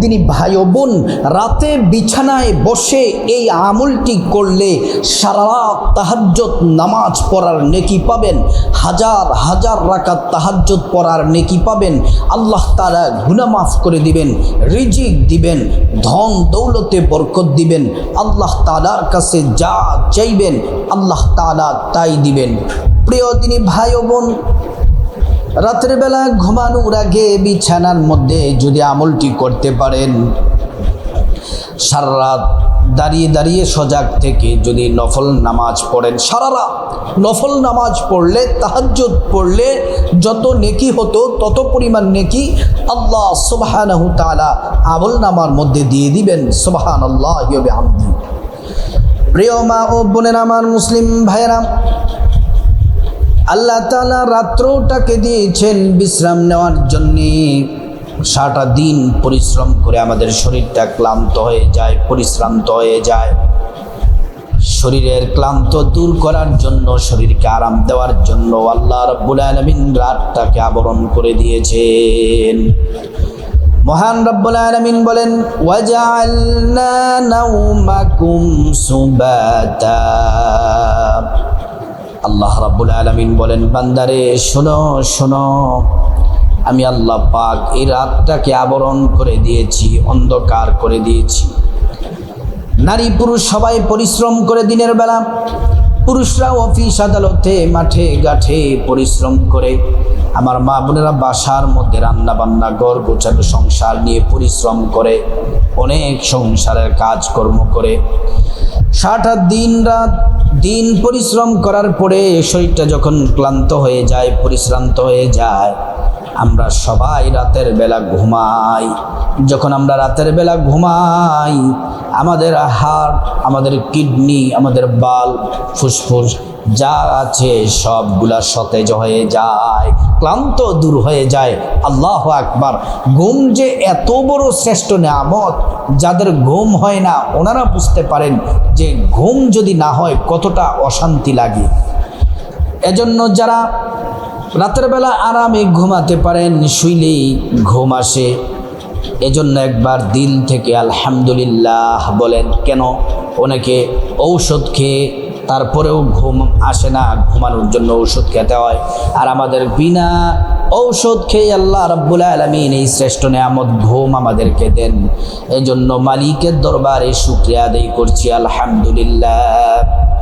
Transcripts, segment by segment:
দিনী ভাই ও বোন, রাতে বিছানায় বসে এই আমলটি করলে সারা রাত তাহাজ্জত নামাজ পড়ার নেকি পাবেন, হাজার হাজার রাকাত তাহাজ্জত পড়ার নেকি পাবেন, আল্লাহ তারা গুনা মাফ করে দিবেন, রিজিক দিবেন, ধন দৌলতে বরকত দিবেন, আল্লাহ তালার কাছে যা চাইবেন, আল্লাহ তালা তাই দিবেন। প্রিয় দিনী ভাই বোন রাতের বেলা ঘুমানোর আগে বিছানার মধ্যে যদি আমলটি করতে পারেন সারা রাত দাঁড়িয়ে দাঁড়িয়ে সজাগ থেকে যদি নফল নামাজ পড়েন সারা রাত নফল নামাজ পড়লে, তাহাজ্জুদ পড়লে যত নেকি হতো, তত পরিমাণ নেকি আল্লাহ সুবহানাহু তাআলা আমল নামার মধ্যে দিয়ে দিবেন সুবহান আল্লাহ প্রিয় মা ও বোনের, আমার মুসলিম ভাইয়েরা আল্লাহ তালা রাত্রটাকে দিয়েছেন বিশ্রাম নেওয়ার জন্যে। সারাটা দিন পরিশ্রম করে আমাদের শরীরটা ক্লান্ত হয়ে যায়, পরিশ্রান্ত হয়ে যায়। শরীরের ক্লান্ত দূর করার জন্য, শরীরকে আরাম দেওয়ার জন্য আল্লাহ রব্বুল আলমিন রাতটাকে আবরণ করে দিয়েছেন। মহান রব্বুল আলমিন বলেন সুবাতা। আল্লাহ রাব্বুল আলমিন বলেন, বান্দারে, শোনো শোনো। আমি আল্লাহ পাক এই রাতটাকে আবরণ করে দিয়েছি, অন্ধকার করে দিয়েছি। নারী, পুরুষ সবাই পরিশ্রম করে দিনের বেলা। পুরুষরা অফিস, আদালতে, মাঠে গাঠে পরিশ্রম করে। আমার মা বোনেরা বাসার মধ্যে রান্না বান্না ঘর গোছানো, সংসার নিয়ে পরিশ্রম করে, অনেক সংসারের কাজকর্ম করে। সারাটা দিন রাত, দিন পরিশ্রম করার পরে শরীরটা যখন ক্লান্ত হয়ে যায়, পরিশ্রান্ত হয়ে যায় আমরা সবাই রাতের বেলা ঘুমাই। যখন আমরা রাতের বেলা ঘুমাই, আমাদের হাড়, আমাদের কিডনি, আমাদের বাল, ফুসফুস যা আছে সবগুলা সতেজ হয়ে যায়, ক্লান্ত দূর হয়ে যায়। আল্লাহ আকবার। ঘুম যে এত বড় শ্রেষ্ঠ নিয়ামত, যাদের ঘুম হয় না, ওনারা বুঝতে পারেন যে ঘুম যদি না হয় কতটা অশান্তি লাগে। এজন্য যারা রাতের বেলা আরামে ঘুমাতে পারেন, শুইলেই ঘুম আসে। এজন্য একবার দিল থেকে আলহামদুলিল্লাহ বলেন, কেন? অনেকে ঔষধ খেয়ে তারপরেও ঘুম আসে না। ঘুমানোর জন্য ঔষধ খেতে হয়। আর আমাদের বিনা ঔষধ খেয়ে আল্লাহ রব্বুল আলমিন এই শ্রেষ্ঠ নেয়ামত ঘুম আমাদেরকে দেন। এই জন্য মালিকের দরবারে শুক্রিয়া আদায় করছি, আলহামদুলিল্লাহ।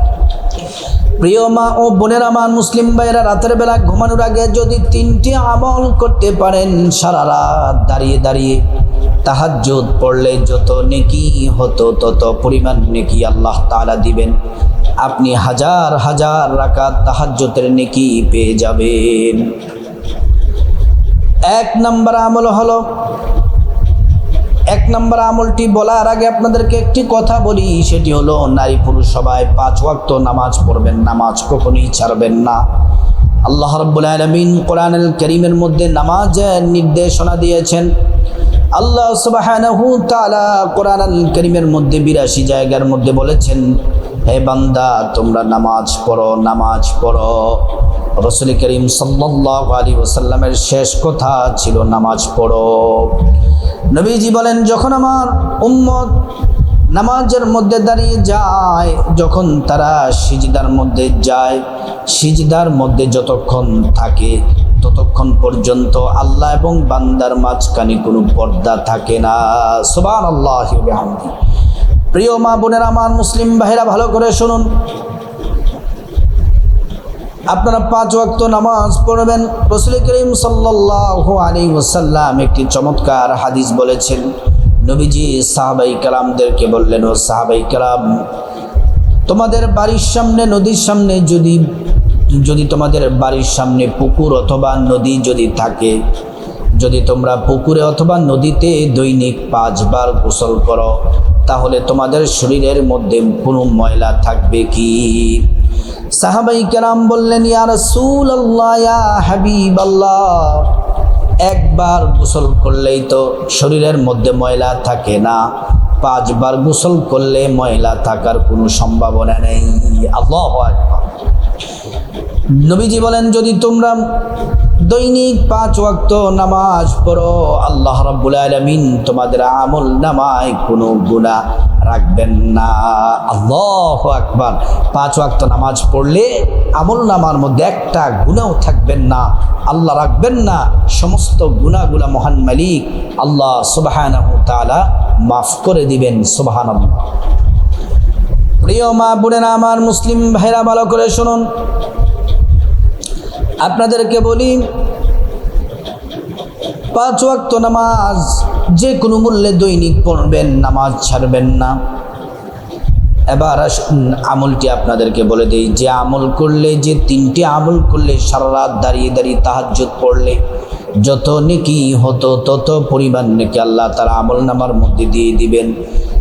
প্রিয় মা ও বোনের আমার মুসলিম ভাইরা রাতের বেলা ঘুমানোর আগে যদি তিনটি আমল করতে পারেন, সারা রাত দাঁড়িয়ে দাঁড়িয়ে তাহাজ্জুদ পড়লে যত নেকি হতো তত পরিমাণ নেকি আল্লাহ তাআলা দিবেন। আপনি হাজার হাজার রাকাত তাহাজ্জুদের নেকি পেয়ে যাবেন। এক নম্বর আমল হলো এক নম্বর আমলটি বলার আগে আপনাদেরকে একটি কথা বলি, সেটি হলো নারী পুরুষ সবাই পাঁচ ওয়াক্ত নামাজ পড়বেন, নামাজ কখনোই ছাড়বেন না। আল্লাহ রব্বুল আলমিন কোরআনুল করিমের মধ্যে নামাজের নির্দেশনা দিয়েছেন। আল্লাহ সুবাহানহু তাআলা কোরআনুল করিমের মধ্যে বিরাশি জায়গার মধ্যে বলেছেন, হে বান্দা, তোমরা নামাজ পড়ো নামাজ পড়ো। রসুল করিম সাল্লাহ আলী ওসাল্লামের শেষ কথা ছিল নামাজ পড়ো। নবীজি বলেন, যখন আমার উম্মত নামাজের মধ্যে দাঁড়িয়ে যায়, যখন তারা সিজদার মধ্যে যায়, সিজদার মধ্যে যতক্ষণ থাকে, ততক্ষণ পর্যন্ত আল্লাহ এবং বান্দার মাঝখানে কোনো পর্দা থাকে না। সুবান আল্লাহ প্রিয় মা বোনের, আমার মুসলিম ভাইরা ভালো করে শুনুন। আপনারা পাঁচ ওয়াক্ত নামাজ পড়বেন। রসুল করিম সাল্লাহ আলী ওসাল্লাম একটি চমৎকার হাদিস বলেছেন। নবীজি সাহাবাই কালামদেরকে বললেন, ও সাহাবাই কালাম, তোমাদের বাড়ির সামনে, নদীর সামনে যদি যদি তোমাদের বাড়ির সামনে পুকুর অথবা নদী যদি থাকে, যদি তোমরা পুকুরে অথবা নদীতে দৈনিক পাঁচবার গোসল করো, তাহলে তোমাদের শরীরের মধ্যে কোনো ময়লা থাকবে কি? সাহাবাই কেরাম বললেন, ইয়া রসুল আল্লাহ হাবিব আল্লাহ একবার গোসল করলেই তো শরীরের মধ্যে ময়লা থাকে না। পাঁচবার গোসল করলে ময়লা থাকার কোনো সম্ভাবনা নেই। আল্লাহ। নবীজি বলেন, যদি তোমরা দৈনিক পাঁচ ওয়াক্ত নামাজ পড়ো, আল্লাহ রাব্বুল আলামিন তোমাদের আমল নামায় কোনো গুণা রাখবেন না। আল্লাহ আকবার। পাঁচ ওয়াক্ত নামাজ পড়লে আমল নামার মধ্যে একটা গুণাও থাকবেন না। আল্লাহ রাখবেন না। সমস্ত গুণাগুলা মহান মালিক আল্লাহ সুবহানাহু তাআলা মাফ করে দিবেন, সুবহানাল্লাহ। প্রিয় মা বোনেরা, আমার মুসলিম ভাইরা, ভালো করে শুনুন। আপনাদেরকে বলি, পাঁচ ওয়াক্ত নামাজ যে কোনো মূল্যে দৈনিক পড়বেন, নামাজ ছাড়বেন না। এবার আমলটি আপনাদেরকে বলে দেই। যে আমল করলে, যে তিনটি আমল করলে, সারা রাত দাঁড়িয়ে দাঁড়িয়ে তাহাজ্জুদ পড়লে, যত নেকি হতো তত পরিমাণ নেকি আল্লাহ তার আমল নামার মধ্যে দিয়ে দিবেন।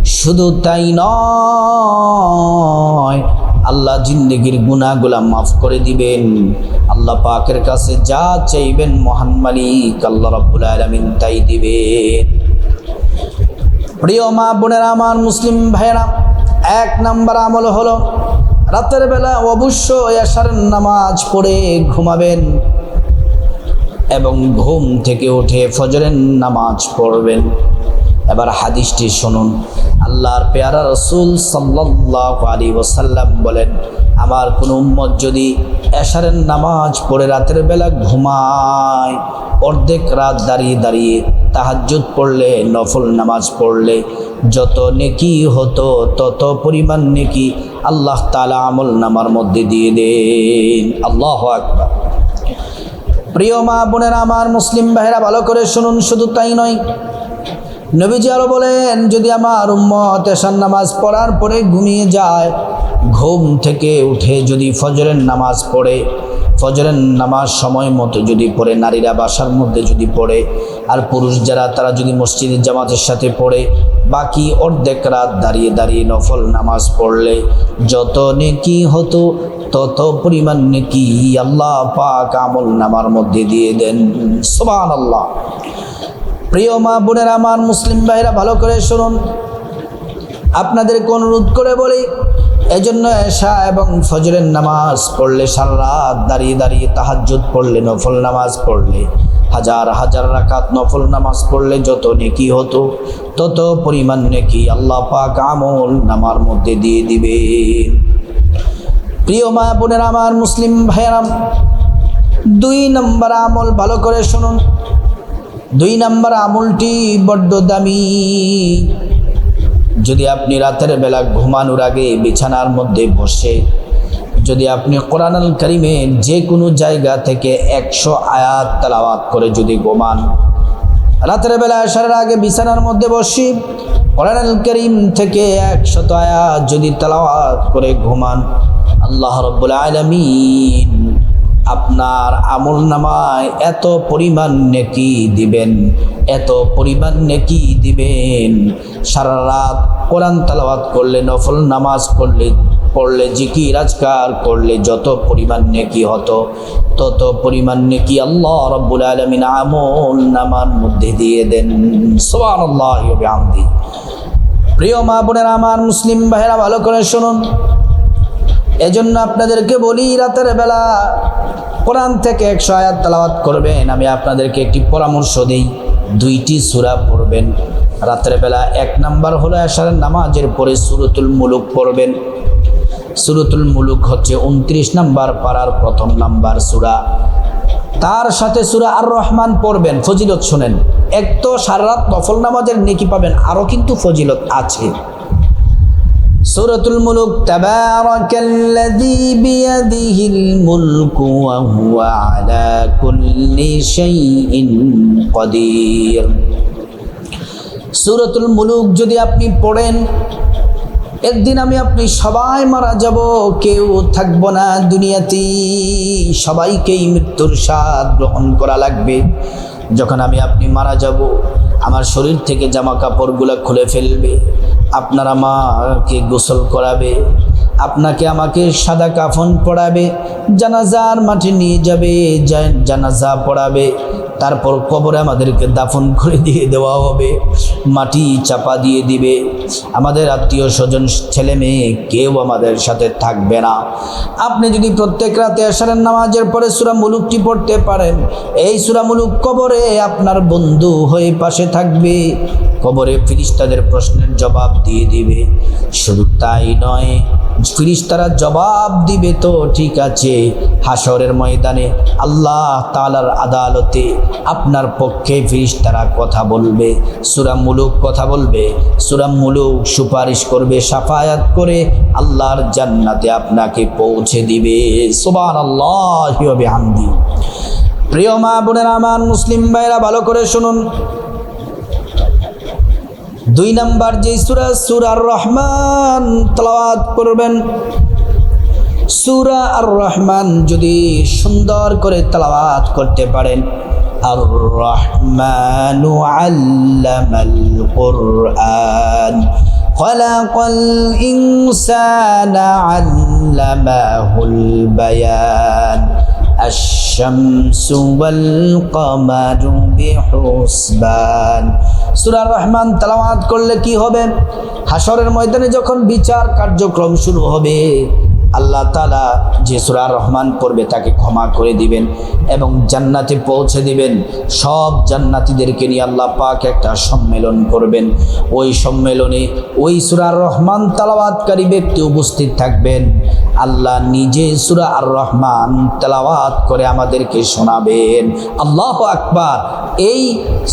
শুধু তাই নয়, আল্লাহ জিন্দগির গুণাগুলা মাফ করে দিবেন। আল্লাহ পাকের কাছে যা চাইবেন, মহান মালিক আল্লাহ রব্বুল আলমিন তাই দিবেন। প্রিয় মা বোনেরা, আমার মুসলিম ভাইয়েরা, এক নাম্বার আমল হলো রাতের বেলা অবশ্যই আশার নামাজ পড়ে ঘুমাবেন এবং ঘুম থেকে উঠে ফজরের নামাজ পড়বেন। এবার হাদিসটি শুনুন। আল্লাহর পেয়ারা রসুল সাল্লাহ আলী ওসাল্লাম বলেন, আমার কোনো উম্মত যদি এশারের নামাজ পড়ে রাতের বেলা ঘুমায়, অর্ধেক রাত দাঁড়িয়ে দাঁড়িয়ে তাহাজ্জুদ পড়লে, নফল নামাজ পড়লে, যত নেকি হতো, তত পরিমাণ নেকি আল্লাহ তালা আমল নামার মধ্যে দিয়ে দেন। আল্লাহ আকবার। প্রিয় মা বোনের আমার মুসলিম ভাইরা ভালো করে শুনুন, শুধু তাই নয়। নবীজি আরও বলেন, যদি আমার উম্মত এশার নামাজ পড়ার পরে ঘুমিয়ে যায়, ঘুম থেকে উঠে যদি ফজরের নামাজ পড়ে ফজরের নামাজ সময় মতো যদি পড়ে, নারীরা বাসার মধ্যে যদি পড়ে, আর পুরুষ যারা, তারা যদি মসজিদের জামাতের সাথে পড়ে, বাকি অর্ধেক রাত দাঁড়িয়ে দাঁড়িয়ে নফল নামাজ পড়লে যত নেকি হতো, তত পরিমাণ নেকি আল্লাহ পাক আমল নামার মধ্যে দিয়ে দেন। সোবান আল্লাহ প্রিয় মা বোনেরা, আমার মুসলিম ভাইরা ভালো করে শুনুন। আপনাদেরকে অনুরোধ করে বলি এজন্য এশা এবং ফজরের নামাজ পড়লে সারা রাত দাঁড়িয়ে দাঁড়িয়ে তাহাজ্জুদ পড়লে, নফল নামাজ পড়লে, হাজার হাজার রাকাত নফল নামাজ পড়লে যত নেকি হতো, তত পরিমাণ নেকি আল্লাহ পাক আমল নামার মধ্যে দিয়ে দিবে। প্রিয় মা বোনেরা, আমার মুসলিম ভাইয়ারাম দুই নম্বর আমল ভালো করে শুনুন। দুই নম্বর আমলটি বড্ড দামি। যদি আপনি রাতের বেলা ঘুমানোর আগে বিছানার মধ্যে বসে, যদি আপনি কোরআন আল করিমের যে কোনো জায়গা থেকে একশো আয়াত তালাওয়াত করে যদি ঘুমান, রাতের বেলা আসার আগে বিছানার মধ্যে বসি কোরআন করিম থেকে একশত আয়াত যদি তালাওয়াত করে ঘুমান, আল্লাহ রব্বুল আলমিন আপনার আমল নামায় এত পরিমাণ নেকি দিবেন, এত পরিমাণ নেকি দিবেন। সারা রাত কোরআন তালাবাত করলে, নফল নামাজ করলে পড়লে জিকি রাজকার করলে যত পরিমাণ নেকি হতো, তত পরিমাণ নেকি আল্লাহ রব্বুল আলমিন আমল নামার মধ্যে দিয়ে দেন। সোয়ান আল্লাহ প্রিয় মা বোনের, আমার মুসলিম ভাইরা ভালো করে শুনুন। এজন্য আপনাদেরকে বলি, রাতের বেলা কোরআন থেকে একশো আয়াত তালাওয়াত করবেন। আমি আপনাদেরকে একটি পরামর্শ দিই, দুইটি সুরা পড়বেন। রাতের বেলা এক নাম্বার হলো আসার নামাজের পরে সুরতুল মুলুক পড়বেন। সুরতুল মুলুক হচ্ছে উনত্রিশ নাম্বার পাড়ার প্রথম নাম্বার সুরা। তার সাথে সুরা আর রহমান পড়বেন, ফজিলত শোনেন। এক তো সারা রাত নফল নামাজের নেকি পাবেন, আরও কিন্তু ফজিলত আছে। সূরাতুল মুলুক, তাবারাকাল্লাযী বিয়াদিহিল মুলকু ওয়া হুয়া আলা কুল্লি শাইইন কাদির সূরাতুল মুলুক যদি আপনি পড়েন, একদিন আমি আপনি সবাই মারা যাব, কেউ থাকব না দুনিয়াতে সবাইকেই মৃত্যুর স্বাদ গ্রহণ করা লাগবে। যখন আমি আপনি মারা যাব, আমার শরীর থেকে জামা কাপড়গুলো খুলে ফেলবে। আপনার মাকে গোসল করাবে। আপনাকে আমাকে সাদা কাফন পড়াবে জানাজার মাঠে নিয়ে যাবে জানাজা পড়াবে। তারপর কবরে আমাদেরকে দাফন করে দিয়ে দেওয়া হবে, মাটি চাপা দিয়ে দিবে। আমাদের আত্মীয় স্বজন, ছেলে মেয়ে কেউ আমাদের সাথে থাকবে না। আপনি যদি প্রত্যেক রাতে আসারের নামাজের পরে সুরা মুলুকটি পড়তে পারেন, এই সুরা মুলুক কবরে আপনার বন্ধু হয়ে পাশে থাকবে। কবরে ফিরিস্তাদের প্রশ্নের জবাব দিয়ে দিবে। শুধু তাই নয় ফিরিস্তারা জবাব দিবে, তো ঠিক আছে হাসরের ময়দানে আল্লাহ তালার আদালতে আপনার পক্ষে ফিরিস্তারা কথা বলবে, সুরা মুলুক কথা বলবে, সুরা মুলুক সুপারিশ করবে, সাফায়াত করে আল্লাহর জান্নাতে আপনাকে পৌঁছে দিবে। সুবান আল্লাহ প্রিয় মা বোনেরা, আমার মুসলিম ভাইরা, ভালো করে শুনুন। দুই নাম্বার যে সুরা সুরার রহমান তলাওয়াত করবেন সুরা আর রহমান যদি সুন্দর করে তালাওয়াত করতে পারেন আর রহমানু আল্লামাল কোরআন خلق الإنسان علمه البيان الشمس والقمر بحسبان সুরা রহমান তালাওয়াত করলে কি হবে হাসরের ময়দানে যখন বিচার কার্যক্রম শুরু হবে আল্লাহ তালা যে সুরা রহমান পড়বে তাকে ক্ষমা করে দিবেন এবং জান্নাতে পৌঁছে দিবেন। সব জান্নাতিদেরকে নিয়ে আল্লাহ পাক একটা সম্মেলন করবেন। ওই সম্মেলনে ওই সুরার রহমান তালাওয়াতকারী ব্যক্তি উপস্থিত থাকবেন। আল্লাহ নিজে সুরা আর রহমান তেলাওয়াত করে আমাদেরকে শোনাবেন। আল্লাহ আকবার। এই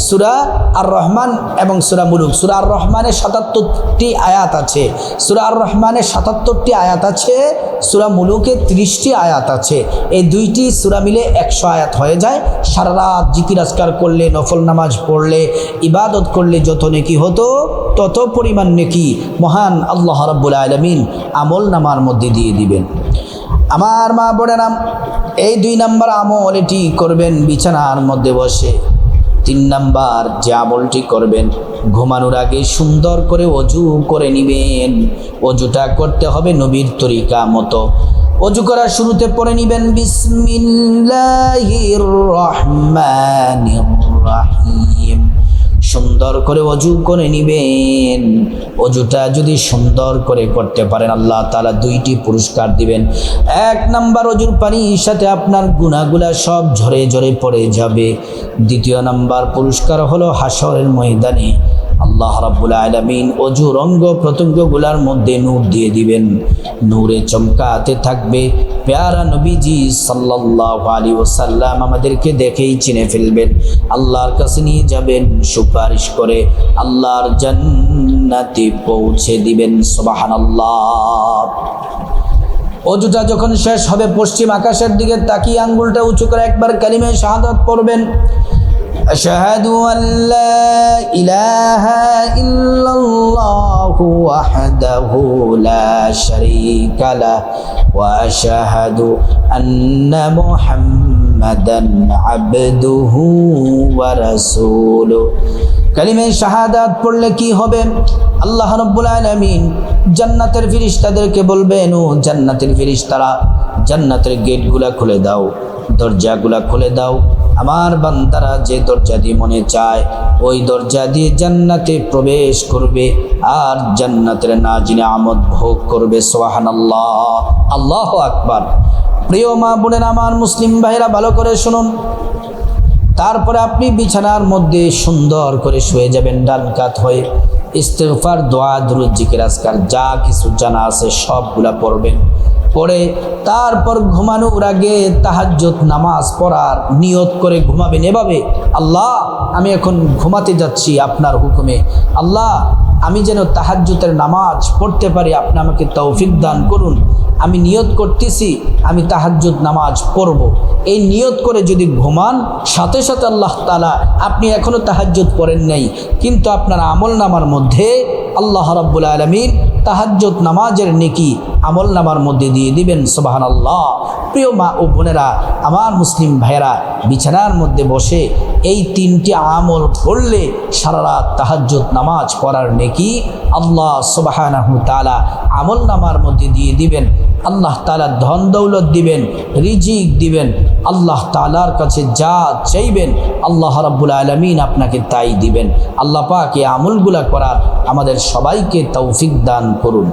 সুরা আর রহমান এবং সুরা মুলুক, সুরা আর রহমানের সাতাত্তরটি আয়াত আছে। সুরা আর রহমানের সাতাত্তরটি আয়াত আছে সুরা মুলুকে ত্রিশটি আয়াত আছে। এই দুইটি সুরা মিলে একশো আয়াত হয়ে যায়। সারা রাত জিকির আজকার করলে, নফল নামাজ পড়লে, ইবাদত করলে যত নেকি হতো, তত পরিমাণ নেকি মহান আল্লাহ রাব্বুল আলমিন আমল নামার মধ্যে দিয়ে দিবেন। আমার মা বোনেরাম এই দুই নাম্বার আমল এটি করবেন, বিছানার মধ্যে বসে। তিন নাম্বার, যে আমলটি করবেন, ঘুমানোর আগে সুন্দর করে অজু করে নিবেন। অজুটা করতে হবে নবীর তরিকা মতো। অজু করার শুরুতে পড়ে নিবেন, বিসমিল্লাহির রহমানির রাহিম। সুন্দর করে অজু করে নিবেন। অজুটা যদি সুন্দর করে করতে পারেন, আল্লাহ তালা দুইটি পুরস্কার দিবেন। এক নাম্বার অজুর পানির সাথে আপনার গুণাগুলা সব ঝরে ঝরে পড়ে যাবে। দ্বিতীয় নাম্বার পুরস্কার হলো হাসরের ময়দানে। আল্লাহ রাব্বুল আলামিন রঙ্গ প্রত্যঙ্গগুলার মধ্যে নূর দিয়ে দিবেন। নূরে চমকাতে থাকবে। পেয়ারা নবীজি সাল্লাল্লাহু আলাইহি ওয়াসাল্লাম আমাদেরকে দেখেই চিনে ফেলবেন। আল্লাহর কাছে নিয়ে যাবেন, সুপারিশ করে আল্লাহর জান্নাতে পৌঁছে দিবেন। সুবহানাল্লাহ। অজুটা যখন শেষ হবে, পশ্চিম আকাশের দিকে তাকিয়ে আঙ্গুলটা উঁচু করে একবার কালিমে শাহাদাত পড়বেন। أشهد أن لا إله إلا الله وحده لا شريك له وأشهد أن محمدا عبده ورسوله কালিমে শাহাদাত পড়লে কি হবে? আল্লাহ রব্বুল আলমিন জান্নাতের ফিরিস্তাদেরকে বলবেন, ও জান্নাতের ফিরিস্তারা, জান্নাতের গেটগুলা খুলে দাও, দরজাগুলা খুলে দাও আমার বান্দারা যে দরজা দিয়ে মনে চায়, ওই দরজা দিয়ে জান্নাতে প্রবেশ করবে আর জান্নাতের নাজিনে আমদ ভোগ করবে সোহান আল্লাহ আল্লাহ আকবার। প্রিয় মা বোনের, আমার মুসলিম ভাইরা ভালো করে শুনুন। তারপরে আপনি বিছানার মধ্যে সুন্দর করে শুয়ে যাবেন, ডান কাত হয়ে। ইস্তেফার দোয়া, দুরুদ, জিকির, আজকার, যা কিছু জানা আছে সবগুলা পড়বেন। পড়ে, তারপর ঘুমানোর আগে তাহাজ্জত নামাজ পড়ার নিয়ত করে ঘুমাবেন। এভাবে আল্লাহ, আমি এখন ঘুমাতে যাচ্ছি আপনার হুকুমে। আল্লাহ, আমি যেন তাহাজ্জুতের নামাজ পড়তে পারি, আপনি আমাকে তৌফিক দান করুন। আমি নিয়ত করতেছি, আমি তাহাজ্জুদ নামাজ পড়ব। এই নিয়ত করে যদি ঘুমান, সাথে সাথে আল্লাহ তালা আপনি এখনও তাহাজ্জুদ পড়েন নাই। কিন্তু আপনার আমল নামার মধ্যে আল্লাহ রাব্বুল আলমীর তাহাজ্জুদ নামাজের নেকি আমল নামার মধ্যে দিয়ে দিবেন সোবাহান আল্লাহ প্রিয় মা ও বোনেরা, আমার মুসলিম ভাইয়েরা, বিছানার মধ্যে বসে এই তিনটি আমল করলে সারা রাত তাহাজ্জুদ নামাজ পড়ার নেকি আল্লাহ সুবাহানাহু তালা আমল নামার মধ্যে দিয়ে দিবেন। আল্লাহ তালা ধন দৌলত দিবেন, রিজিক দিবেন, আল্লাহ তালার কাছে যা চাইবেন আল্লাহ রাব্বুল আলমিন আপনাকে তাই দিবেন। আল্লাহ পাক এই আমলগুলা করার আমাদের সবাইকে তৌফিক দান করুন।